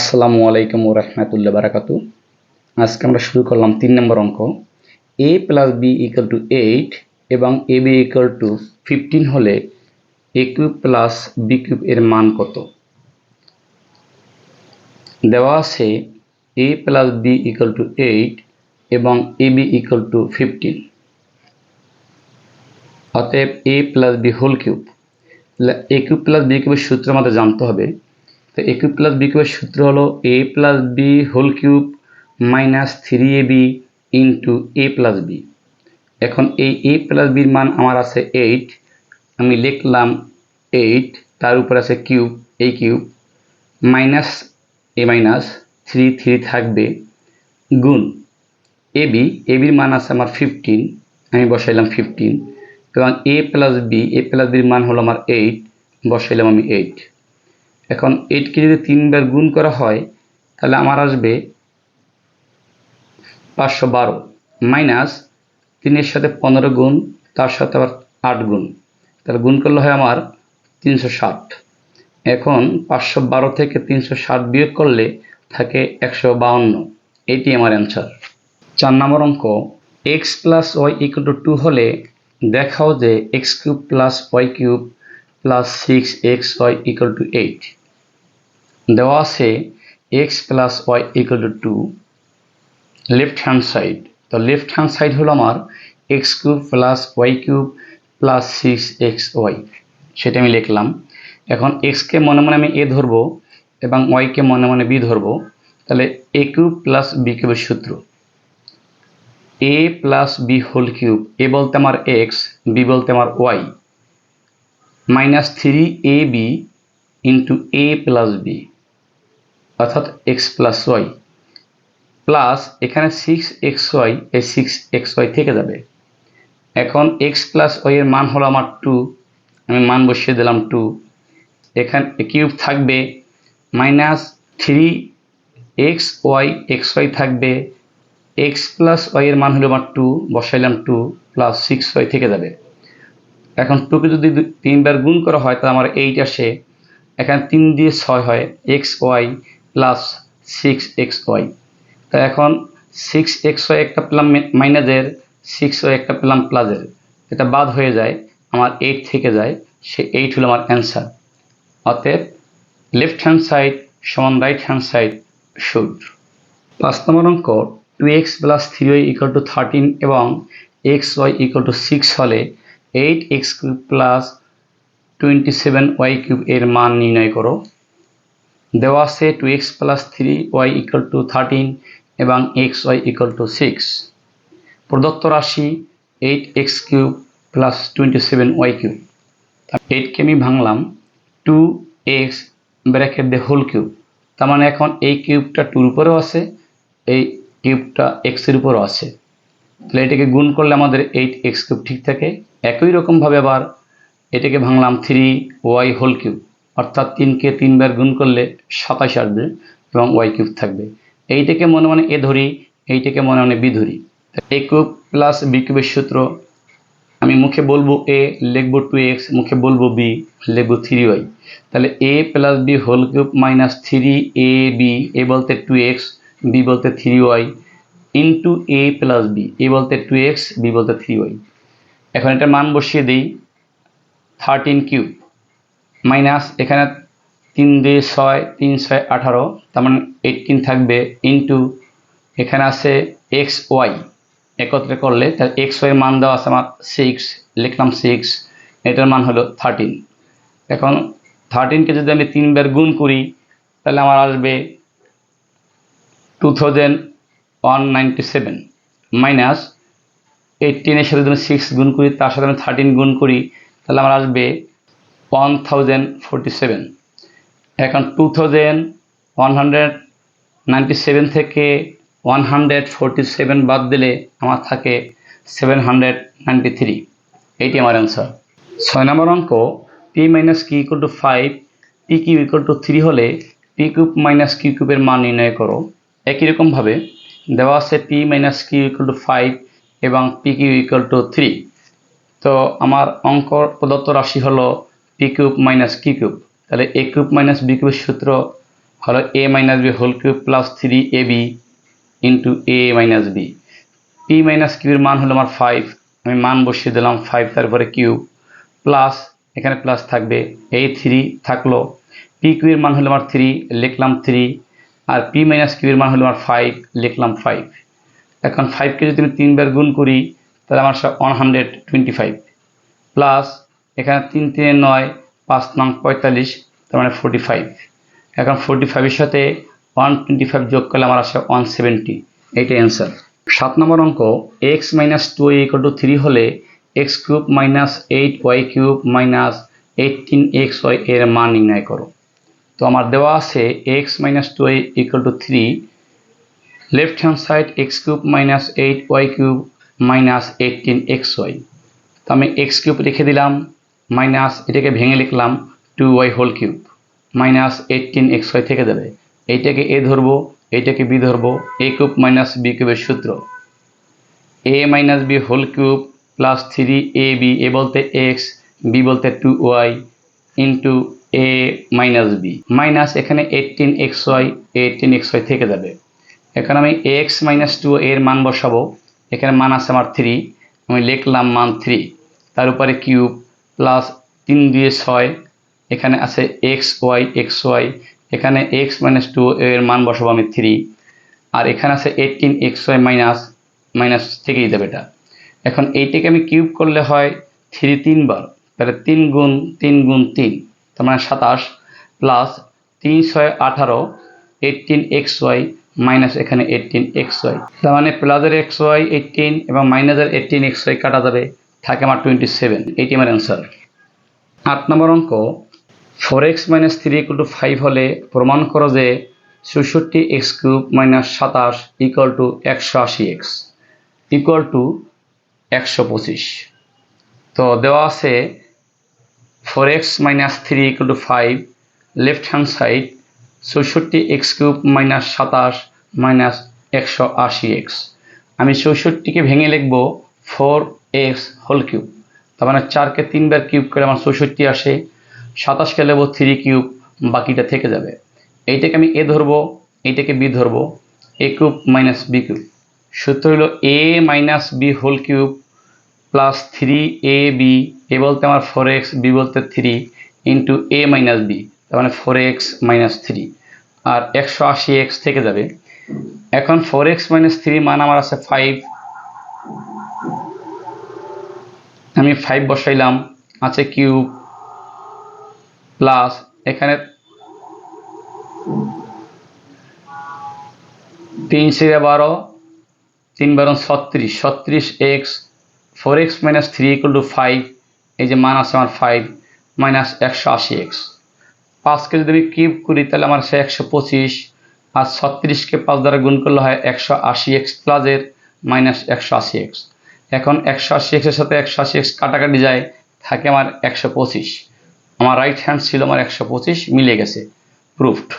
আসসালামু আলাইকুম ও রহমতুল্লাহ বারাকাতু। আজকে আমরা শুরু করলাম তিন নম্বর অঙ্ক। A plus B equal to eight এবং A B equal to fifteen হলে A cube plus B cube এর মান কত? দেওয়া আছে A plus B equal to eight এবং A B equal to fifteen অতএব A plus B whole cube A cube plus B কিউবের সূত্র আমাদের জানতে হবে। তো এ কিউব প্লাস বি কিউবের সূত্র হলো A plus B whole cube minus three A B into A plus B এখন এই এ প্লাস বির মান আমার আছে এইট আমি লিখলাম এইট তার উপর আছে কিউব এই cube minus A minus three three থাকবে গুণ এ বি এ বির মান আছে আমার ফিফটিন আমি বসাইলাম ফিফটিন এবং A plus B A plus বির মান হলো আমার এইট বসাইলাম আমি এইট এখন এইটকে যদি তিনবার গুণ করা হয়, তাহলে আমার আসবে পাঁচশো বারো মাইনাস তিনের সাথে পনেরো গুণ, তার সাথে আবার আট গুণ। তাহলে গুণ করলে হয় আমার তিনশো ষাট। এখন পাঁচশো বারো থেকে তিনশো ষাট বিয়োগ করলে থাকে একশো বাউন্ন। এটি আমার অ্যান্সার। চার নম্বর অঙ্ক X plus Y equal to two হলে দেখাও যে X cube plus Y cube plus six X Y equal to eight দেওয়া আছে X plus Y equal to two left hand side তো লেফট হ্যান্ড সাইড হলো আমার X cube plus Y cube plus six X Y সেটা আমি লিখলাম। এখন এক্সকে মনে মনে আমি এ ধরবো এবং ওয়াইকে মনে মনে বি ধরবো, তাহলে এ কিউব প্লাস বি কিউবের সূত্র। A plus B whole cube A বলতে আমার এক্স বি বলতে আমার Y minus three A B into A plus B অর্থাৎ এক্স প্লাস ওয়াই প্লাস এখানে সিক্স এক্স ওয়াই এই সিক্স এক্স ওয়াই থেকে যাবে। এখন এক্স প্লাস ওয়াই মান হলো আমার টু আমি মান বসিয়ে দিলাম টু এখানে কিউব থাকবে minus three x y x y থাকবে এক্স প্লাস ওয়াই এর মান হলো আমার টু বসাইলাম টু প্লাস সিক্স ওয়াই থেকে যাবে। এখন টুকে যদি তিনবার গুণ করা হয়, তাহলে আমার এইট আসে। এখানে তিন দিয়ে ছয় হয় X Y plus six X Y তা এখন সিক্স এক্স ওয়াই একটা পেলাম মাইনাসের সিক্স ওয়াই একটা পেলাম প্লাসের এটা বাদ হয়ে যায়, আমার এইট থেকে যায়, সে এইট হলো আমার অ্যান্সার অতএব লেফট হ্যান্ড সাইড সমান রাইট হ্যান্ড সাইড শুড পাঁচ নম্বর অঙ্ক two X plus three Y equal to thirteen এবং X Y equal to six হলে eight X cube plus twenty seven Y cube এর মান নির্ণয় করো। দেওয়া আছে two X plus three Y equal to thirteen এবং X Y equal to six প্রদত্ত রাশি eight X cube plus twenty seven Y cube এইটকে আমি ভাঙলাম টু এক্স ব্র্যাকেট দিয়ে হোল কিউব তার মানে এখন এই কিউবটা টুর উপরেও আছে, এই কিউবটা এক্সের উপরও আছে। তাহলে এটাকে গুণ করলে আমাদের এইট এক্স কিউব ঠিক থাকে। একই রকমভাবে আবার এটাকে ভাঙলাম থ্রি ওয়াই হোল কিউব অর্থাৎ তিনকে তিনবার গুণ করলে সাতাশ আসবে এবং ওয়াই কিউব থাকবে। এইটাকে মনে মনে এ ধরি, এইটাকে মনে মনে বি ধরি। এ কিউব প্লাস বি কিউবের সূত্র, আমি মুখে বলব এ লিখব টু এক্স মুখে বলব বি লিখব থ্রি ওয়াই তাহলে A plus B whole cube minus three A B A বলতে টু এক্স বি বলতে three Y into A plus B A বলতে টু এক্স বি বলতে থ্রি ওয়াই এখন এটা মান বসিয়ে দিই থার্টিন কিউব মাইনাস এখানে তিন দুই ছয়, তিন ছয় আঠারো, তার মানে এইটিন থাকবে ইন্টু এখানে আছে এক্স ওয়াই একত্রে করলে তাহলে এক্স ওয়াই মান দেওয়া আছে আমার সিক্স লিখলাম সিক্স এটার মান হলো থার্টিন এখন থার্টিনকে যদি আমি তিনবার গুণ করি, তাহলে আমার আসবে two thousand one ninety seven minus এইটিনের সাথে যদি সিক্স গুণ করি, তার সাথে আমি থার্টিন গুণ করি, তাহলে আমার আসবে ওয়ান থাউজেন্ড ফোরটি সেভেন এখন two thousand one hundred ninety seven থেকে ওয়ান হান্ড্রেড ফোরটি সেভেন বাদ দিলে আমার থাকে সেভেন হান্ড্রেড নাইনটি থ্রি এইটি আমার অ্যান্সার ছয় নম্বর অঙ্ক P minus Q equal to five P Q to three হলে পি কিউব মাইনাস কিউ কিউবের মান নির্ণয় করো। একই রকমভাবে দেওয়া আছে P minus Q equal to five এবং পি কিউ টু থ্রি তো আমার অঙ্ক প্রদত্ত রাশি হলো P cube minus Q cube তাহলে এ কিউব মাইনাস বি কিউবের সূত্র হলো A minus B whole cube plus three A B into A minus B P minus কিউর মান হলো আমার ফাইভ আমি মান বসিয়ে দিলাম ফাইভ তারপরে কিউব প্লাস এখানে প্লাস থাকবে। এই থ্রি থাকল। পি কিউর মান হলো আমার থ্রি লিখলাম থ্রি আর পি মাইনাস কিউর মান হলো আমার ফাইভ লিখলাম ফাইভ এখন ফাইভকে যদি আমি তিনবার গুণ করি, তাহলে আমার সব one hundred twenty five plus এখানে তিন তিনে নয়, পাঁচ নং পঁয়তাল্লিশ, তার মানে ফোর্টি ফাইভ এখন ফোর্টি ফাইভের সাথে ওয়ান টোয়েন্টি ফাইভ যোগ করলে আমার আসে ওয়ান সেভেন্টি এইটাই অ্যান্সার সাত নম্বর অঙ্ক X minus two equal to three হলে X cube minus eight Y cube minus eighteen X Y এর মান নির্ণয় করো। তো আমার দেওয়া আছে X minus two equal to three left hand side X cube minus eight Y cube minus eighteen X Y তো আমি এক্স কিউব রেখে দিলাম মাইনাস এটাকে ভেঙে লিখলাম two Y whole cube minus eighteen X Y থেকে যাবে এইটাকে এ ধরবো, এইটাকে বি ধরবো এ কিউব মাইনাস বি কিউবের সূত্র। A minus B whole cube plus three A B A বলতে এক্স বি বলতে two Y into A minus B minus এখানে eighteen X Y eighteen X Y থেকে যাবে এখানে আমি এক্স মাইনাস টু এর মান বসাবো। এখানে মান আছে আমার থ্রি আমি লিখলাম মান থ্রি তার উপরে কিউব প্লাস তিন দিয়ে ছয়, এখানে আছে এক্স ওয়াই এক্স ওয়াই এখানে এক্স মাইনাস টু এর মান বসাবো আমি থ্রি আর এখানে আছে eighteen X Y minus minus থেকেই যাবে এটা। এখন এইটাকে আমি কিউব করলে হয় থ্রি তিনবার, তাহলে তিন গুণ তিন গুণ তিন, তার মানে সাতাশ প্লাস তিন ছয় আঠারো এইটিন এক্স ওয়াই মাইনাস এখানে এইটিন এক্স ওয়াই তার মানে প্লাসের এক্স ওয়াই এইটিন এবং মাইনাসের এইটিন এক্স ওয়াই কাটা যাবে থাকে আমার টোয়েন্টি সেভেন এইটি আমার অ্যান্সার আট নম্বর অঙ্ক four X minus three equal to five হলে প্রমাণ করো যে চৌষট্টি এক্স কিউব মাইনাস সাতাশ ইকুয়াল টু একশো আশি এক্স ইকুয়াল টু একশো পঁচিশ। তো দেওয়া আছে four X minus three equal to five left hand side চৌষট্টি এক্স কিউব মাইনাস সাতাশ মাইনাস একশো আশি এক্স আমি চৌষট্টিকে ভেঙে লিখব ফোর এক্স হোল কিউব। তার মানে চারকে তিনবার কিউব করে আমার চৌষট্টি আসে সাতাশকে নেব থ্রি কিউব বাকিটা থেকে যাবে। এইটাকে আমি এ ধরবো, এইটাকে বি ধরবো, A cube minus B cube. সূত্র হলো A minus B whole cube plus three A B, A বলতে আমার ফোর এক্স, বি বলতে three into A minus B, তার মানে ফোর এক্স মাইনাস থ্রি। আর একশো আশি এক্স থেকে যাবে। এখন ফোর এক্স মাইনাস থ্রি মান আমার আছে ফাইভ আমি ফাইভ বসাইলাম, আছে কিউব প্লাস এখানে তিন সিরে বারো, তিন বারো ছত্রিশ ছত্রিশ X four X minus three equal to five এই যে মান আছে আমার ফাইভ মাইনাস একশো আশি এক্স পাঁচকে যদি আমি কিউব করি, তাহলে আমার সে একশো পঁচিশ, আর ছত্রিশকে পাঁচ দ্বারা গুণ করলে হয় একশো আশি এক্স প্লাসের মাইনাস একশো আশি এক্স এখন একশো আশি এক্সের সাথে একশো আশি এক্স কাটাকাটি যায়, থাকে আমার একশো পঁচিশ। আমার রাইট হ্যান্ড ছিল আমার একশো পঁচিশ, মিলে গেছে। প্রুফড